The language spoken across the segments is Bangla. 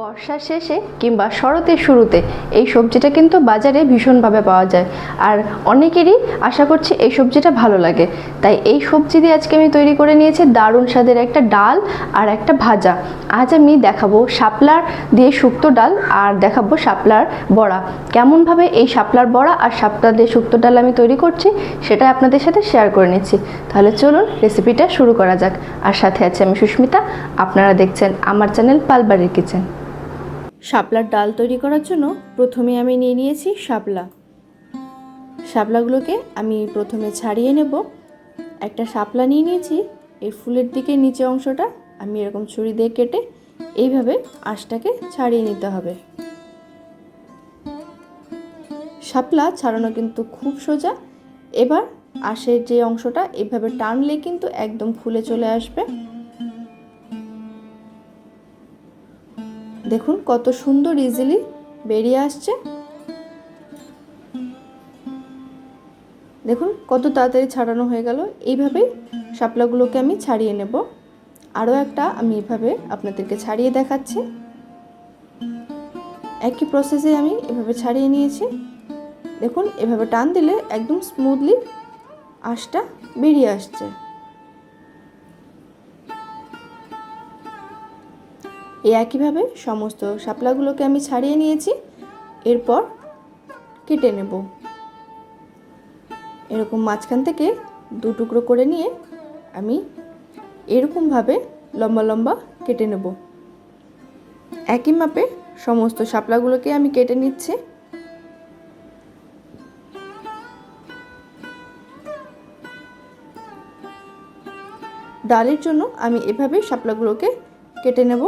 বর্ষার শেষে কিংবা শরতের শুরুতে এই সবজিটা কিন্তু বাজারে ভীষণভাবে পাওয়া যায়। আর অনেকেরই আশা করছি এই সবজিটা ভালো লাগে। তাই এই সবজি দিয়ে আজকে আমি তৈরি করে নিয়েছি দারুণ স্বাদের একটা ডাল আর একটা ভাজা। আজ আমি দেখাবো শাপলার দিয়ে শুক্তো ডাল আর দেখাবো শাপলার বড়া। কেমনভাবে এই শাপলার বড়া আর শাপলা দিয়ে শুক্তো ডাল আমি তৈরি করছি সেটা আপনাদের সাথে শেয়ার করে নিচ্ছি। তাহলে চলুন রেসিপিটা শুরু করা যাক। আর সাথে আছে আমি সুস্মিতা। আপনারা দেখছেন আমার চ্যানেল পালবাড়ির কিচেন। শাপলার ডাল তৈরি করার জন্য প্রথমে আমি নিয়ে নিয়েছি শাপলা। শাপলাগুলোকে আমি প্রথমে ছাড়িয়ে নেব। একটা শাপলা নিয়ে নিয়েছি, এই ফুলের দিকে নিচে অংশটা আমি এরকম ছুরি দিয়ে কেটে এইভাবে আঁশটাকে ছাড়িয়ে নিতে হবে। শাপলা ছাড়ানো কিন্তু খুব সোজা। এবার আঁশের যে অংশটা এভাবে টানলে কিন্তু একদম ফুলে চলে আসবে। দেখুন কত সুন্দর ইজিলি বেরিয়ে আসছে। দেখুন কত তাড়াতাড়ি ছাড়ানো হয়ে গেল। এইভাবেই শাপলাগুলোকে আমি ছাড়িয়ে নেব। আরও একটা আমি এভাবে আপনাদেরকে ছাড়িয়ে দেখাচ্ছি। একই প্রসেসে আমি এভাবে ছাড়িয়ে নিয়েছি। দেখুন এভাবে টান দিলে একদম স্মুথলি আঁশটা বেরিয়ে আসছে। এই একইভাবে সমস্ত শাপলাগুলোকে আমি ছাড়িয়ে নিয়েছি। এরপর কেটে নেব। এরকম মাঝখান থেকে দু টুকরো করে নিয়ে আমি এরকমভাবে লম্বা লম্বা কেটে নেব। একই মাপে সমস্ত শাপলাগুলোকে আমি কেটে নিচ্ছি। ডালের জন্য আমি এভাবে শাপলাগুলোকে কেটে নেব।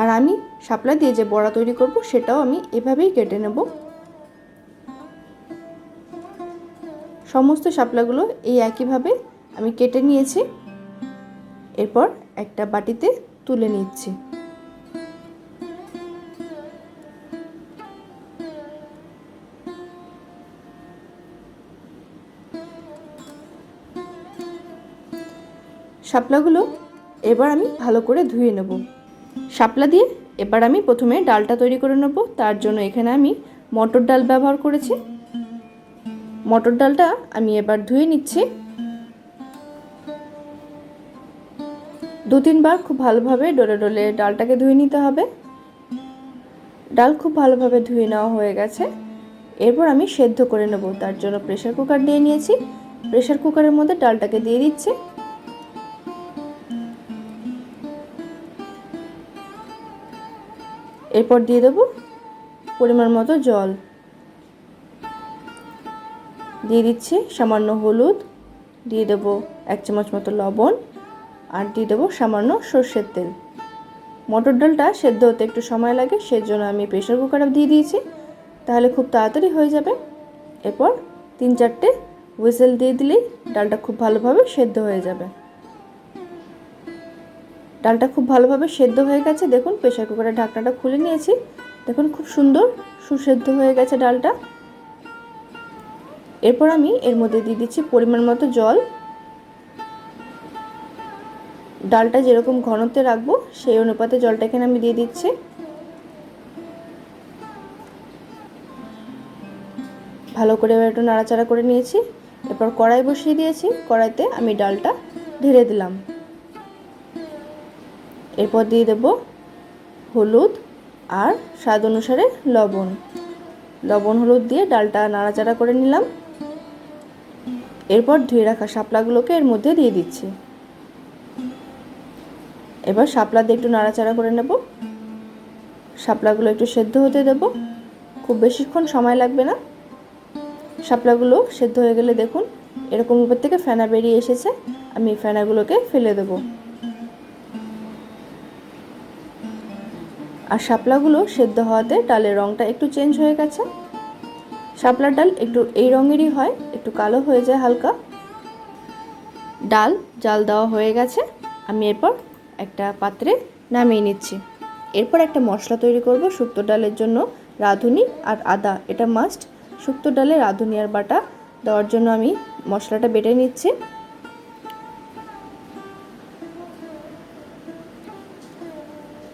আর আমি শাপলা দিয়ে যে বড়া তৈরি করব, সেটাও আমি এভাবেই কেটে নেব। সমস্ত শাপলাগুলো এই একইভাবে আমি কেটে নিয়েছি। এরপর একটা বাটিতে তুলে নিচ্ছি। শাপলাগুলো এবার আমি ভালো করে ধুয়ে নেব। শাপলা দিয়ে এবার আমি প্রথমে ডালটা তৈরি করে নেব। তার জন্য এখানে আমি মটর ডাল ব্যবহার করেছি। মটর ডালটা আমি এবার ধুয়ে নিচ্ছি। দু তিনবার খুব ভালোভাবে ডলে ডলে ডালটাকে ধুয়ে নিতে হবে। ডাল খুব ভালোভাবে ধুয়ে নেওয়া হয়ে গেছে। এরপর আমি সেদ্ধ করে নেব। তার জন্য প্রেশার কুকার দিয়ে নিয়েছি। প্রেশার কুকারের মধ্যে ডালটাকে দিয়ে দিচ্ছি। এরপর দিয়ে দেবো পরিমাণ মতো জল। দিয়ে দিচ্ছি সামান্য হলুদ, দিয়ে দেবো এক চামচ মতো লবণ আর দিয়ে দেবো সামান্য সর্ষের তেল। মটর ডালটা সেদ্ধ হতে একটু সময় লাগে, সেজন্য আমি প্রেশার কুকারে দিয়ে দিয়েছি। তাহলে খুব তাড়াতাড়ি হয়ে যাবে। এরপর তিন চারটে হুইসেল দিয়ে দিলেই ডালটা খুব ভালোভাবে সেদ্ধ হয়ে যাবে। ডালটা খুব ভালোভাবে সেদ্ধ হয়ে গেছে। দেখুন প্রেশার কুকারের ঢাকনাটা খুলে নিয়েছি। দেখুন, খুব সুন্দর সুসেদ্ধ হয়ে গেছে ডালটা। এরপর আমি এর মধ্যে দিয়ে দিচ্ছি পরিমাণ মতো জল। ডালটা যেরকম ঘনত্বে রাখব, সেই অনুপাতে জলটা এখানে আমি দিয়ে দিচ্ছি। ভালো করে একটু নাড়াচাড়া করে নিয়েছি। এরপর কড়াই বসিয়ে দিয়েছি। কড়াইতে আমি ডালটা ঢেলে দিলাম। এরপর দিয়ে দেব হলুদ আর স্বাদ অনুসারে লবণ। লবণ, হলুদ দিয়ে ডালটা নাড়াচাড়া করে নিলাম। এরপর ধুয়ে রাখা শাপলাগুলোকে এর মধ্যে দিয়ে দিচ্ছি। এবার শাপলা দিয়ে একটু নাড়াচাড়া করে নেব। শাপলাগুলো একটু সেদ্ধ হতে দেব। খুব বেশিক্ষণ সময় লাগবে না। শাপলাগুলো সেদ্ধ হয়ে গেলে দেখুন, এরকম উপর থেকে ফেনা বেরিয়ে এসেছে। আমি ফেনাগুলোকে ফেলে দেবো। আর শাপলাগুলো সেদ্ধ হওয়াতে ডালের রঙটা একটু চেঞ্জ হয়ে গেছে। শাপলার ডাল একটু এই রঙেরই হয়, একটু কালো হয়ে যায় হালকা। ডাল, জাল দেওয়া হয়ে গেছে। আমি এরপর একটা পাত্রে নামিয়ে নিচ্ছি। এরপর একটা মশলা তৈরি করব শুক্তো ডালের জন্য রাঁধুনি আর আদা। এটা মাস্ট শুক্তো ডালে রাঁধুনি আর বাটা দেওয়ার জন্য আমি মশলাটা বেটে নিচ্ছি।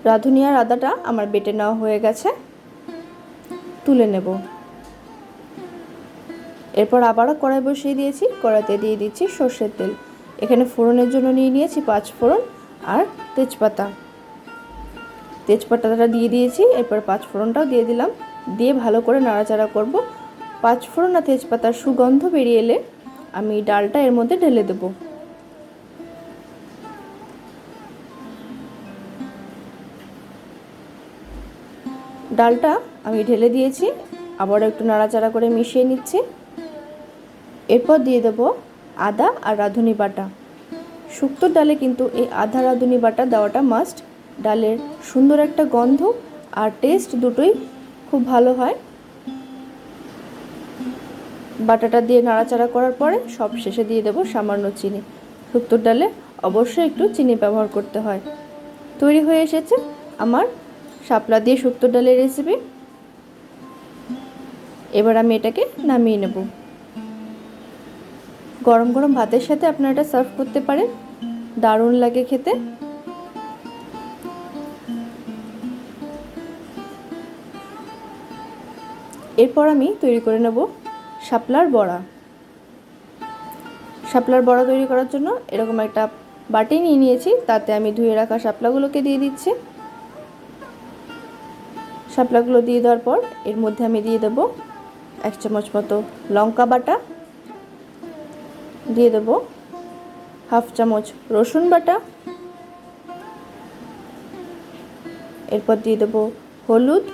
রাঁধুনি আর আদাটা আমার বেটে নেওয়া হয়ে গেছে। তুলে নেব। এরপর আবারও কড়াই বসিয়ে দিয়েছি, কড়াইতে দিয়ে দিচ্ছি সর্ষের তেল। এখানে ফোড়নের জন্য নিয়ে নিয়েছি পাঁচ ফোড়ন আর তেজপাতা। তেজপাতাটা দিয়ে দিয়েছি, এরপর পাঁচ ফোড়নটাও দিয়ে দিলাম। দিয়ে ভালো করে নাড়াচাড়া করব। পাঁচ ফোড়ন আর তেজপাতার সুগন্ধ বেরিয়ে এলে আমি ডালটা এর মধ্যে ঢেলে দেবো। ডালটা আমি ঢেলে দিয়েছি আবার একটু নাড়াচাড়া করে মিশিয়ে নিচ্ছি। এরপর দিয়ে দেবো আদা আর রাঁধুনি বাটা। শুক্তোর ডালে কিন্তু এই আধা রাঁধুনি বাটা দেওয়াটা মাস্ট ডালের সুন্দর একটা গন্ধ আর টেস্ট দুটোই খুব ভালো হয়। বাটাটা দিয়ে নাড়াচাড়া করার পরে সব শেষে দিয়ে দেবো সামান্য চিনি। শুক্তোর ডালে অবশ্যই একটু চিনি ব্যবহার করতে হয়। তৈরি হয়ে এসেছে আমার শাপলা দিয়ে শুক্তো ডালের রেসিপি এবার আমি এটাকে নামিয়ে নেব। গরম গরম ভাতের সাথে আপনারা এটা সার্ভ করতে পারেন। দারুণ লাগে খেতে। এরপর আমি তৈরি করে নেব শাপলার বড়া। শাপলার বড়া তৈরি করার জন্য এরকম একটা বাটি নিয়ে নিয়েছি, তাতে আমি ধুয়ে রাখা শাপলাগুলোকে দিয়ে দিচ্ছি। শাপলাগুলো দিয়ে দেওয়ার পর এর মধ্যে আমি দিয়ে দেব এক চামচ মতো লঙ্কা বাটা। দিয়ে দেব হাফ চামচ রসুন বাটা। এরপর দিয়ে দেব হলুদ।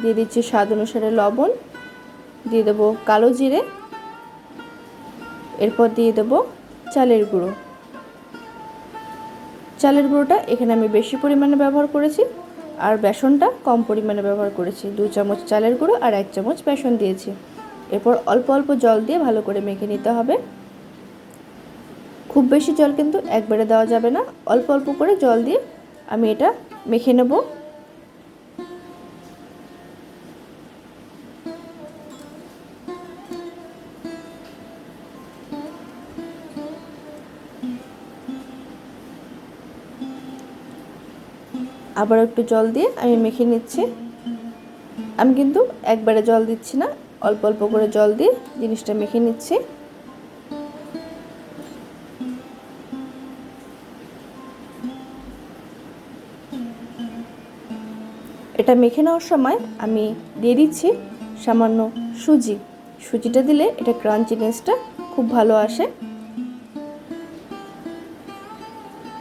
দিয়ে দিচ্ছি স্বাদ অনুসারে লবণ। দিয়ে দেব কালো জিরে। এরপর দিয়ে দেব চালের গুঁড়ো। চালের গুঁড়োটা এখানে আমি বেশি পরিমাণে ব্যবহার করেছি। আর বেসনটা কম পরিমাণে ব্যবহার করেছি। দু চামচ চালের গুঁড়ো আর এক চামচ বেসন দিয়েছি। এরপর অল্প অল্প জল দিয়ে ভালো করে মেখে নিতে হবে। খুব বেশি জল কিন্তু একবারে দেওয়া যাবে না। অল্প অল্প করে জল দিয়ে আমি এটা মেখে নেব। আবার একটু জল দিয়ে আমি মেখে নিচ্ছি। আমি কিন্তু একবারে জল দিচ্ছি না, অল্প অল্প করে জল দিয়ে জিনিসটা মেখে নিচ্ছি। এটা মেখে নেওয়ার সময় আমি দিয়ে দিচ্ছি সামান্য সুজি। সুজিটা দিলে এটা ক্রাঞ্চিনেসটা খুব ভালো আসে।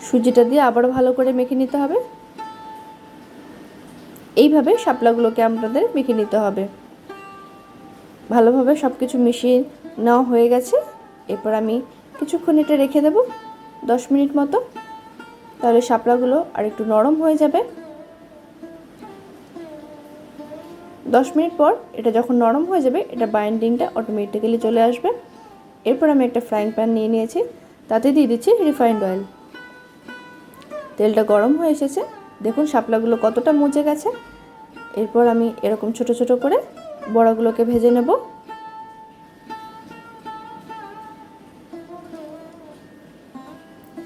সুজিটা দিয়ে আবার ভালো করে মেখে নিতে হবে। এইভাবে শাপলাগুলোকে আপনাদের মেখে নিতে হবে। ভালোভাবে সব কিছু মিশিয়ে নেওয়া হয়ে গেছে। এরপর আমি কিছুক্ষণ এটা রেখে দেব, দশ মিনিট মতো। তাহলে শাপলাগুলো আর একটু নরম হয়ে যাবে। দশ মিনিট পর এটা যখন নরম হয়ে যাবে, এটা বাইন্ডিংটা অটোমেটিক্যালি চলে আসবে। এরপর আমি একটা ফ্রাইং প্যান নিয়ে নিয়েছি। তাতে দিয়ে দিচ্ছি রিফাইন্ড অয়েল তেলটা গরম হয়ে এসেছে। দেখুন শাপলাগুলো কতটা মুচে গেছে। এরপর আমি এরকম ছোট ছোট করে বড়াগুলোকে ভেজে নেব।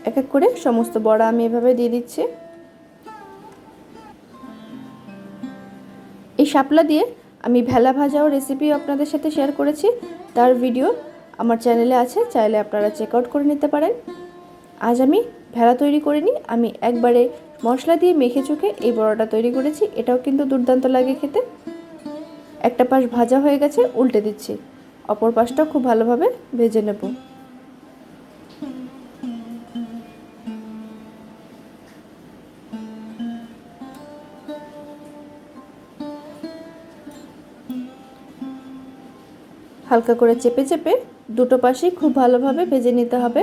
এক এক করে সমস্ত বড়া আমি এভাবে দিয়ে দিচ্ছি। এই শাপলা দিয়ে আমি ভেলা ভাজাও রেসিপিও আপনাদের সাথে শেয়ার করেছি। তার ভিডিও আমার চ্যানেলে আছে, চাইলে আপনারা চেক আউট করে নিতে পারেন। আজ আমি ভেলা তৈরি করিনি, আমি একবারে মশলা দিয়ে মেখে চুখে এই বড়াটা তৈরি করেছি। এটাও কিন্তু দুর্দান্ত লাগে খেতে। একটা পাশ ভাজা হয়ে গেছে, উল্টে দিচ্ছি। অপর পাশটা খুব ভালোভাবে ভেজে নেব। হালকা করে চেপে চেপে দুটো পাশেই খুব ভালোভাবে ভেজে নিতে হবে।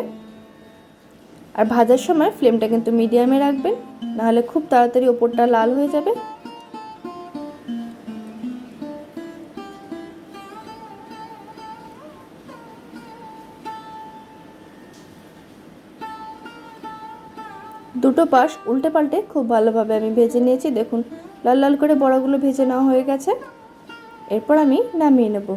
আর ভাজার সময় ফ্লেমটা কিন্তু মিডিয়ামে রাখবেন, নাহলে খুব তাড়াতাড়ি ওপরটা লাল হয়ে যাবে। দুটো পাশ উল্টে পাল্টে খুব ভালোভাবে আমি ভেজে নিয়েছি। দেখুন, লাল লাল করে বড়াগুলো ভেজে নেওয়া হয়ে গেছে। এরপর আমি নামিয়ে নেব।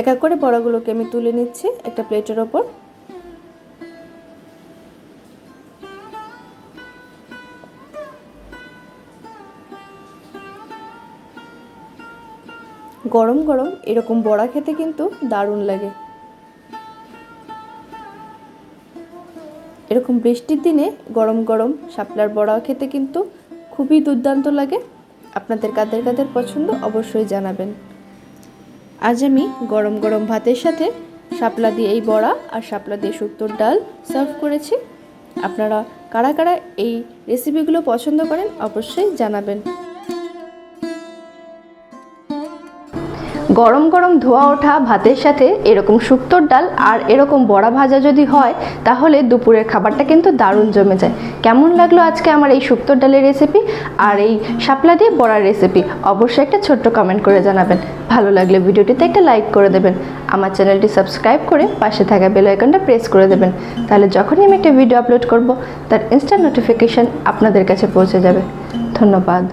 এক এক করে বড়াগুলোকে আমি তুলে নিচ্ছি একটা প্লেটের ওপর। গরম গরম এরকম বড়া খেতে কিন্তু দারুণ লাগে। এরকম বৃষ্টির দিনে গরম গরম শাপলার বড়া খেতে কিন্তু খুবই দুর্দান্ত লাগে। আপনাদের কাদের কাদের পছন্দ অবশ্যই জানাবেন। আজ আমি গরম গরম ভাতের সাথে শাপলা দিয়ে এই বড়া আর শাপলা দিয়ে শুক্তোর ডাল সার্ভ করেছি। আপনারা কারা কারা এই রেসিপিগুলো পছন্দ করেন অবশ্যই জানাবেন। গরম গরম ধোয়া ওঠা, ভাতের সাথে এরকম শুক্তোর ডাল আর এরকম বড়া ভাজা যদি হয়, তাহলে দুপুরের খাবারটা কিন্তু দারুণ জমে যায়। কেমন লাগল আজকে আমার এই শুক্তোর ডালের রেসিপি আর এই শাপলা দিয়ে বড়ার রেসিপি অবশ্যই একটা ছোট্ট কমেন্ট করে জানাবেন। ভালো লাগলে ভিডিওটিতে একটা লাইক করে দেবেন। আমার চ্যানেলটি সাবস্ক্রাইব করে পাশে থাকা বেল আইকনটা প্রেস করে দেবেন। তাহলে যখনই আমি একটা ভিডিও আপলোড করব, তার ইনস্ট্যান্ট নোটিফিকেশান আপনাদের কাছে পৌঁছে যাবে। ধন্যবাদ।